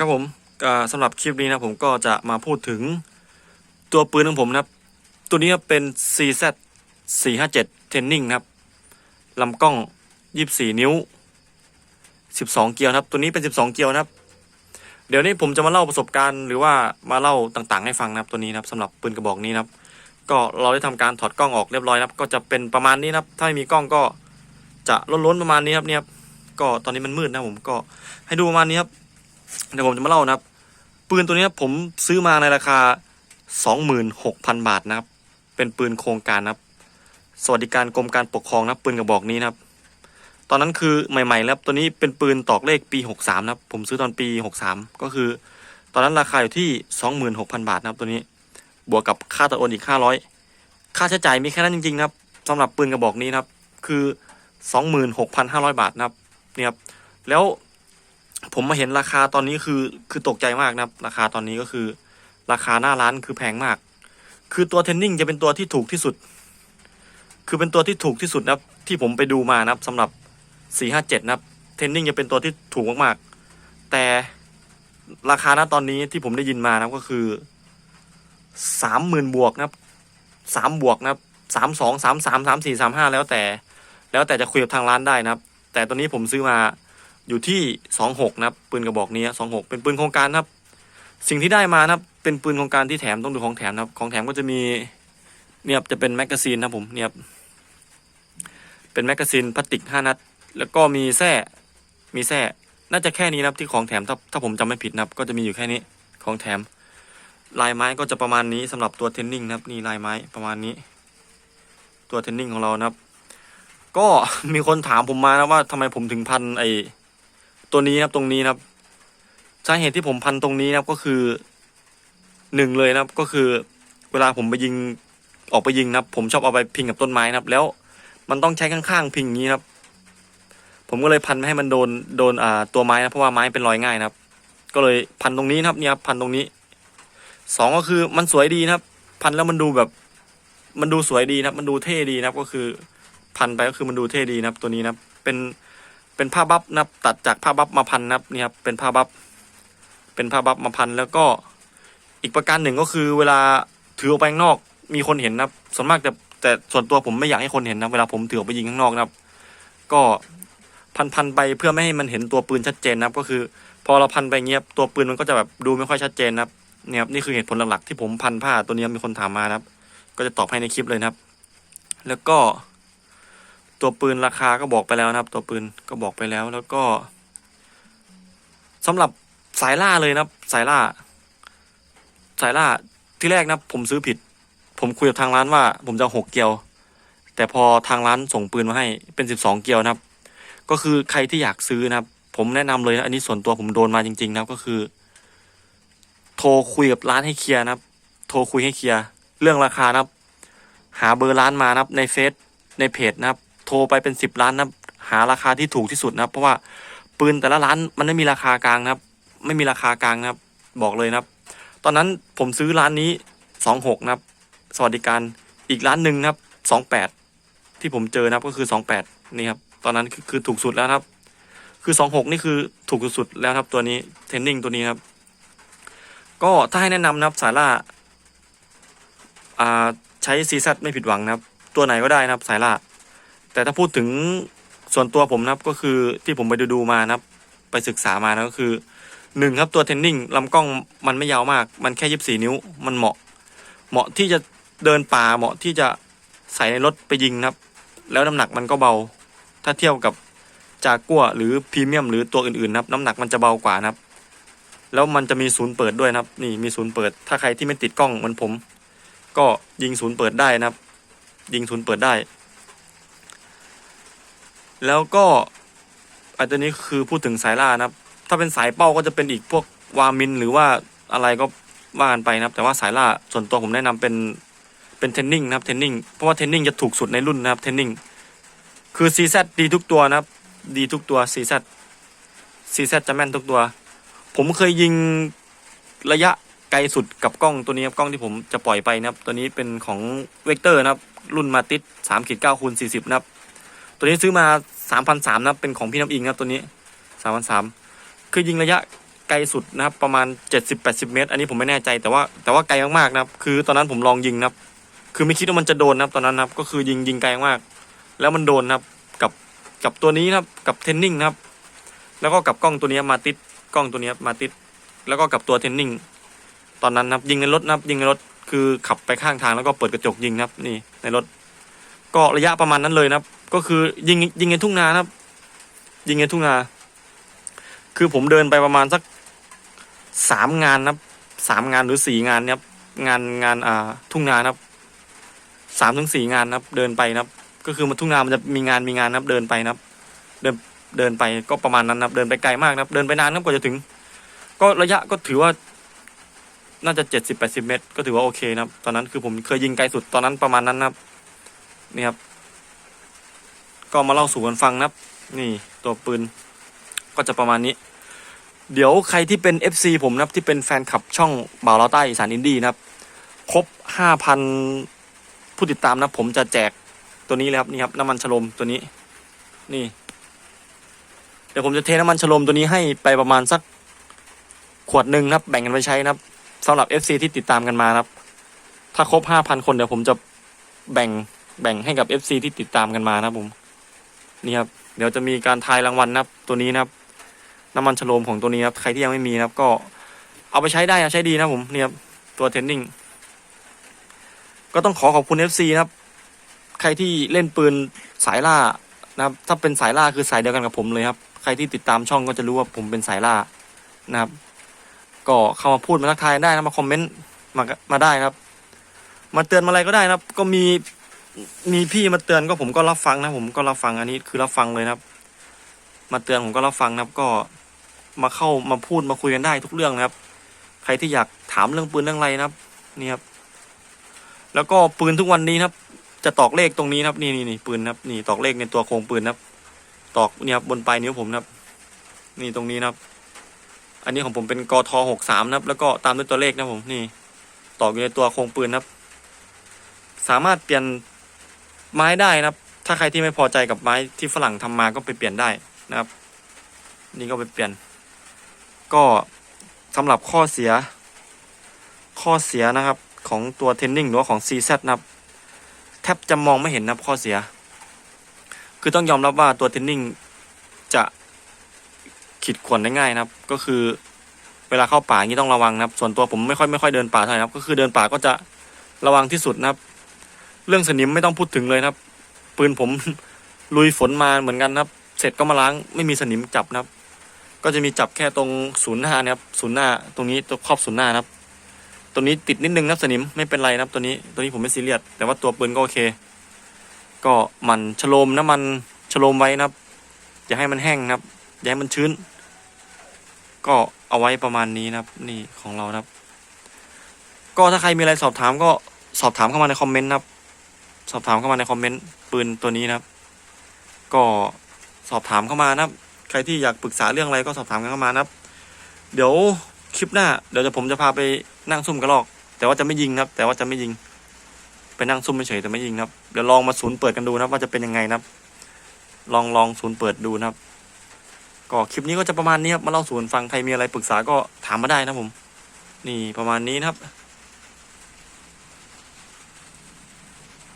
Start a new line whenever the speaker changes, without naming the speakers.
ครับผมสำหรับคลิปนี้นะผมก็จะมาพูดถึงตัวปืนของผมนะครับ ตัวนี้เป็น CZ 457 Training นะครับลำกล้อง 24 นิ้ว 12 เกียวนะครับ ตัวนี้เป็น 12 เกียวนะครับ เดี๋ยวนี้ผมจะมาเล่าประสบการณ์หรือว่ามาเล่าต่างๆ ให้ฟังนะครับตัวนี้นะครับสำหรับปืนกระบอกนี้นะครับ ก็เราได้ทำการถอดกล้องออกเรียบร้อยนะครับ ก็จะเป็นประมาณนี้นะครับ ถ้าไม่มีกล้องก็จะล้นๆประมาณนี้ครับเนี่ยครับก็ตอนนี้มันมืดนะผมก็ให้ดูประมาณนี้ครับ เดี๋ยวผมจะมาเล่านะครับ ปืนตัวนี้ผมซื้อมาในราคา 26,000 บาทนะครับ เป็นปืนโครงการนะครับ สวัสดิการกรมการปกครองนะปืนกระบอกนี้นะครับ ตอนนั้นคือใหม่ๆแล้วตัวนี้เป็นปืนตอกเลขปี 63 นะครับ ผมซื้อตอนปี 63 ก็คือ ตอนนั้นราคาอยู่ที่ 26,000 บาทนะครับตัวนี้ บวกกับค่าตัดโอนอีก 500 ค่าใช้จ่ายมีแค่นั้นจริงๆนะครับสำหรับปืนกระบอกนี้นะครับ คือ 26,500 บาทนะครับเนี่ยครับแล้ว ผมมาเห็นราคาตอนนี้คือคือตกใจมากนะครับ ราคาตอนนี้ก็คือ ราคาหน้าร้านคือแพงมาก คือตัวเทนนิ่งจะเป็นตัวที่ถูกที่สุด คือเป็นตัวที่ถูกที่สุดนะครับ ที่ผมไปดูมานะครับสำหรับ 457 นะครับ เทนนิ่งจะเป็นตัวที่ถูกมากๆ แต่ราคาณตอนนี้ที่ผมได้ยินมานะครับก็คือสามหมื่นบวกนะครับสามบวกนะครับสามสองสามสามสามสี่สามห้าแล้วแต่ แล้วแต่จะคุยกับทางร้านได้นะครับ แต่ตัวนี้ผมซื้อมา อยู่ที่สองหกนะครับ ปืนกระบอกนี้สองหกเป็นปืนโครงการนะครับ สิ่งที่ได้มานะครับ เป็นปืนโครงการที่แถมต้องดูของแถมนะครับ ของแถมก็จะมีเนี่ยจะเป็นแมกกาซีนนะผมเนี่ยเป็นแมกกาซีนพลาสติกห้านัด แล้วก็มีแส้มีแส้น่าจะแค่นี้นะครับที่ของแถมถ้าถ้าผมจำไม่ผิดนะครับ ก็จะมีอยู่แค่นี้ของแถม ลายไม้ก็จะประมาณนี้สำหรับตัวเทนนิ่งนะครับนี่ลายไม้ประมาณนี้ ตัวเทนนิ่งของเรานะครับ ก็มีคนถามผมมานะว่าทำไมผมถึงพันไอ ตัวนี้นะครับตรงนี้นะครับสาเหตุที่ผมพันตรงนี้นะครับก็คือหนึ่งเลยนะครับก็คือ เวลาผมไปยิงออกไปยิงนะครับ ผมชอบเอาไปพิงกับต้นไม้นะครับ แล้วมันต้องใช้ข้างๆพิงอย่างนี้นะครับ ผมก็เลยพันไม่ให้มันโดนโดนอ่าตัวไม้นะเพราะว่าไม้เป็นรอยง่ายนะครับ ก็เลยพันตรงนี้นะครับเนี่ยครับพันตรงนี้สองก็คือมันสวยดีนะครับ พันแล้วมันดูแบบ มันดูสวยดีนะครับ มันดูเท่ดีนะครับ ก็คือ พันไปก็คือมันดูเท่ดีนะครับ ตัวนี้นะครับเป็น เป็นผ้าบัฟนะครับ ตัดจากผ้าบัฟมาพันนะครับนี่ครับเป็นผ้าบัฟเป็นผ้าบัฟมาพันแล้วก็อีกประการหนึ่งก็คือเวลาถือออกไปข้างนอกมีคนเห็นนะครับ ส่วนมากแต่แต่ส่วนตัวผมไม่อยากให้คนเห็นนะเวลาผมถือออกไปยิงข้างนอกนะครับ ก็พันพันไปเพื่อไม่ให้มันเห็นตัวปืนชัดเจนนะครับ ก็คือ พอเราพันไปเงี้ยตัวปืนมันก็จะแบบดูไม่ค่อยชัดเจนนะครับเนี่ยครับนี่คือเหตุผลหลักๆที่ผมพันผ้าตัวนี้มีคนถามมานะครับ ก็จะตอบให้ในคลิปเลยนะครับ แล้วก็ ตัวปืนราคาก็บอกไปแล้วนะครับ ตัวปืนก็บอกไปแล้วแล้วก็สำหรับสายล่าเลยนะครับ สายล่า สายล่าที่แรกนะผมซื้อผิด ผมคุยกับทางร้านว่า ผมจะหกเกียว แต่พอทางร้านส่งปืนมาให้เป็นสิบสองเกียวนะครับ ก็คือใครที่อยากซื้อนะครับ ผมแนะนำเลยนะอันนี้ส่วนตัวผมโดนมาจริง ๆ นะครับก็คือ โทรคุยกับร้านให้เคลียร์นะครับ โทรคุยให้เคลียร์เรื่องราคานะครับ หาเบอร์ร้านมานะครับในเฟซในเพจนะครับ โทรไปเป็นสิบล้านนะหาราคาที่ถูกที่สุดนะครับ เพราะว่าปืนแต่ละร้านมันไม่มีราคากลางนะครับ ไม่มีราคากลางนะครับ บอกเลยนะครับ ตอนนั้นผมซื้อร้านนี้สองหกนะครับ สวัสดิการอีกร้านหนึ่งนะครับสองแปดที่ผมเจอนะครับก็คือสองแปดนี่ครับ ตอนนั้นคือคือถูกสุดแล้วนะครับ คือสองหกนี่คือถูกสุดแล้วครับ ตัวนี้เทนนิ่งตัวนี้ครับ ก็ถ้าให้แนะนำนะครับสายล่าใช้ซีซัไม่ผิดหวังนะครับ ตัวไหนก็ได้นะครับสายล่า แต่ถ้าพูดถึงส่วนตัวผมนะครับก็คือที่ผมไปดูดูมานะครับ ไปศึกษามานะก็คือหนึ่งครับตัวเทนนิ่งลำกล้องมันไม่ยาวมาก มันแค่ยีิบสี่นิ้ว มันเหมาะ เหมาะที่จะเดินป่าเหมาะที่จะใส่ในรถไปยิงนะครับ แล้วน้ำหนักมันก็เบา ถ้าเทียบกับจากัวหรือพรีเมียมหรือตัวอื่นๆนะครับ น้ำหนักมันจะเบากว่านะครับ แล้วมันจะมีศูนย์เปิดด้วยนะครับ นี่มีศูนย์เปิด ถ้าใครที่ไม่ติดกล้องเหมือนผม ก็ยิงศูนย์เปิดได้นะครับ ยิงศูนย์เปิดได้ แล้วก็อันนี้คือพูดถึงสายล่านะครับ ถ้าเป็นสายเป้าก็จะเป็นอีกพวกวามินหรือว่าอะไรก็ว่ากันไปนะครับ แต่ว่าสายล่าส่วนตัวผมแนะนำเป็นเป็นเทนนิ่งนะครับเทนนิ่งเพราะว่าเทนนิ่งจะถูกสุดในรุ่นนะครับเทนนิ่งคือ CZ ดีทุกตัวนะครับ ดีทุกตัว CZ CZ จะแม่นทุกตัว ผมเคยยิงระยะไกลสุดกับกล้องตัวนี้ครับกล้องที่ผมจะปล่อยไปนะครับ ตัวนี้เป็นของเวกเตอร์นะครับ รุ่นมาติดสามขีดเก้าคูณสี่สิบนะครับ ตัวนี้ซื้อมาสามพันสามนะเป็นของพี่น้ำอิงนะครับตัวนี้สามพันสามคือยิงระยะไกลสุดนะครับประมาณเจ็ดสิบแปดสิบเมตร อันนี้ผมไม่แน่ใจแต่ว่าแต่ว่าไกลมากๆนะครับ คือตอนนั้นผมลองยิงนะครับ คือไม่คิดว่ามันจะโดนนะครับตอนนั้นนะครับ ก็คือยิงยิงไกลมาก แล้วมันโดนนะครับกับกับตัวนี้นะครับกับเทนนิงนะครับ แล้วก็กับกล้องตัวนี้มาติดกล้องตัวนี้มาติดแล้วก็กับตัวเทนนิงตอนนั้นนะครับยิงในรถนะครับยิงในรถคือขับไปข้างทางแล้วก็เปิดกระจกยิงนะครับนี่ในรถ ก็ระยะประมาณนั้นเลยนะครับ ก็คือยิงยิงในทุ่งนานะครับ ยิงในทุ่งนา คือผมเดินไปประมาณสักสามงานนะครับสามงานหรือสี่งานเนี่ยครับงานงานอ่าทุ่งนานะครับสามถึงสี่งานนะครับ เดินไปนะครับ ก็คือมันทุ่งนามันจะมีงานมีงานนะครับ เดินไปนะครับ เดินเดินไปก็ประมาณนั้นนะครับ เดินไปไกลมากนะครับ เดินไปนานครับกว่าจะถึง ก็ระยะก็ถือว่า น่าจะเจ็ดสิบแปดสิบเมตร ก็ถือว่าโอเคนะครับ ตอนนั้นคือผมเคยยิงไกลสุดตอนนั้นประมาณนั้นนะครับ นี่ครับ ก็มาเล่าสู่กันฟังนะครับ นี่ตัวปืน ก็จะประมาณนี้ เดี๋ยวใครที่เป็น FC ผมนะครับที่เป็นแฟนคลับช่องบ่าวเราใต้อีสานอินดี้นะครับ ครบห้าพันผู้ติดตามนะผมจะแจกตัวนี้เลยครับนี่ครับน้ำมันฉลมตัวนี้ นี่ เดี๋ยวผมจะเทน้ำมันฉลมตัวนี้ให้ไปประมาณสักขวดหนึ่งนะครับ แบ่งกันไปใช้นะครับสำหรับ FC ที่ติดตามกันมานะครับ ถ้าครบห้าพันคนเดี๋ยวผมจะแบ่ง แบ่งให้กับ FC ที่ติดตามกันมานะผมนี่ครับเดี๋ยวจะมีการทายรางวัลนะครับตัวนี้นะครับ น้ำมันฉโลมของตัวนี้ครับใครที่ยังไม่มีนะครับ ก็เอาไปใช้ได้นะใช้ดีนะผมนี่ครับตัวเทนนิงก็ต้องขอขอบคุณ FC นะครับ ใครที่เล่นปืนสายล่านะครับ ถ้าเป็นสายล่าคือสายเดียวกันกับผมเลยครับ ใครที่ติดตามช่องก็จะรู้ว่าผมเป็นสายล่านะครับ ก็เข้ามาพูดมาทักทายได้นะมาคอมเมนต์มามาได้ครับ มาเตือนมาอะไรก็ได้นะครับ ก็มี มีพี่มาเตือนก็ผมก็รับฟังนะผมก็รับฟังอันนี้คือรับฟังเลยนะครับ มาเตือนผมก็รับฟังนะครับ ก็มาเข้ามาพูดมาคุยกันได้ทุกเรื่องนะครับ ใครที่อยากถามเรื่องปืนเรื่องอะไรนะครับ นี่ครับ แล้วก็ปืนทุกวันนี้นะครับ จะตอกเลขตรงนี้นะครับ นี่นี่นี่ปืนนะครับนี่ตอกเลขในตัวโครงปืนนะครับ ตอกเนี่ยครับบนปลายนิ้วผมนะครับ นี่ตรงนี้นะครับ อันนี้ของผมเป็นกทหกสามนะครับ แล้วก็ตามด้วยตัวเลขนะผมนี่ ตอกอยู่ในตัวโครงปืนนะครับ สามารถเปลี่ยน ไม้ได้นะครับ ถ้าใครที่ไม่พอใจกับไม้ที่ฝรั่งทำมาก็ไปเปลี่ยนได้นะครับ นี่ก็ไปเปลี่ยน ก็สำหรับข้อเสีย ข้อเสียนะครับของตัวเทนนิงหรือว่าของ CZ นะครับแทบจะมองไม่เห็นนะครับข้อเสีย คือต้องยอมรับว่าตัวเทนนิงจะขีดข่วนได้ง่ายนะครับ ก็คือเวลาเข้าป่าอย่างนี้ต้องระวังนะครับ ส่วนตัวผมไม่ค่อยไม่ค่อยเดินป่าเท่าไหร่นะครับ ก็คือเดินป่าก็จะระวังที่สุดนะครับ เรื่องสนิมไม่ต้องพูดถึงเลยครับ ปืนผมลุยฝนมาเหมือนกันครับ เสร็จก็มาล้างไม่มีสนิมจับนะครับ ก็จะมีจับแค่ตรงศูนย์หน้านะครับศูนย์หน้า ตรงนี้ตัวครอบศูนย์หน้านะครับ ตัวนี้ติดนิดนึงนะครับสนิมไม่เป็นไรนะครับ ตัวนี้ตัวนี้ผมไม่ซีเรียสแต่ว่าตัวปืนก็โอเค ก็มันฉโลมน้ำมันฉโลมไว้นะครับ อย่าให้มันแห้งนะครับ อย่าให้มันชื้น ก็เอาไว้ประมาณนี้นะครับ นี่ของเรานะครับ ก็ถ้าใครมีอะไรสอบถามก็สอบถามเข้ามาในคอมเมนต์นะครับ สอบถามเข้ามาในคอมเมนต์ปืนตัวนี้นะครับ ก็สอบถามเข้ามานะครับ ใครที่อยากปรึกษาเรื่องอะไรก็สอบถามกันเข้ามานะครับ เดี๋ยวคลิปหน้า เดี๋ยวจะผมจะพาไปนั่งซุ่มกระรอก แต่ว่าจะไม่ยิงครับ แต่ว่าจะไม่ยิง ไปนั่งซุ่มเฉยๆแต่ไม่ยิงครับเดี๋ยวลองมาศูนย์เปิดกันดูนะครับ ว่าจะเป็นยังไงนะครับ ลองลองศูนย์เปิดดูนะครับ ก็คลิปนี้ก็จะประมาณนี้ครับมาเล่าศูนย์ฟังใครมีอะไรปรึกษาก็ถามมาได้นะผม นี่ประมาณนี้นะครับ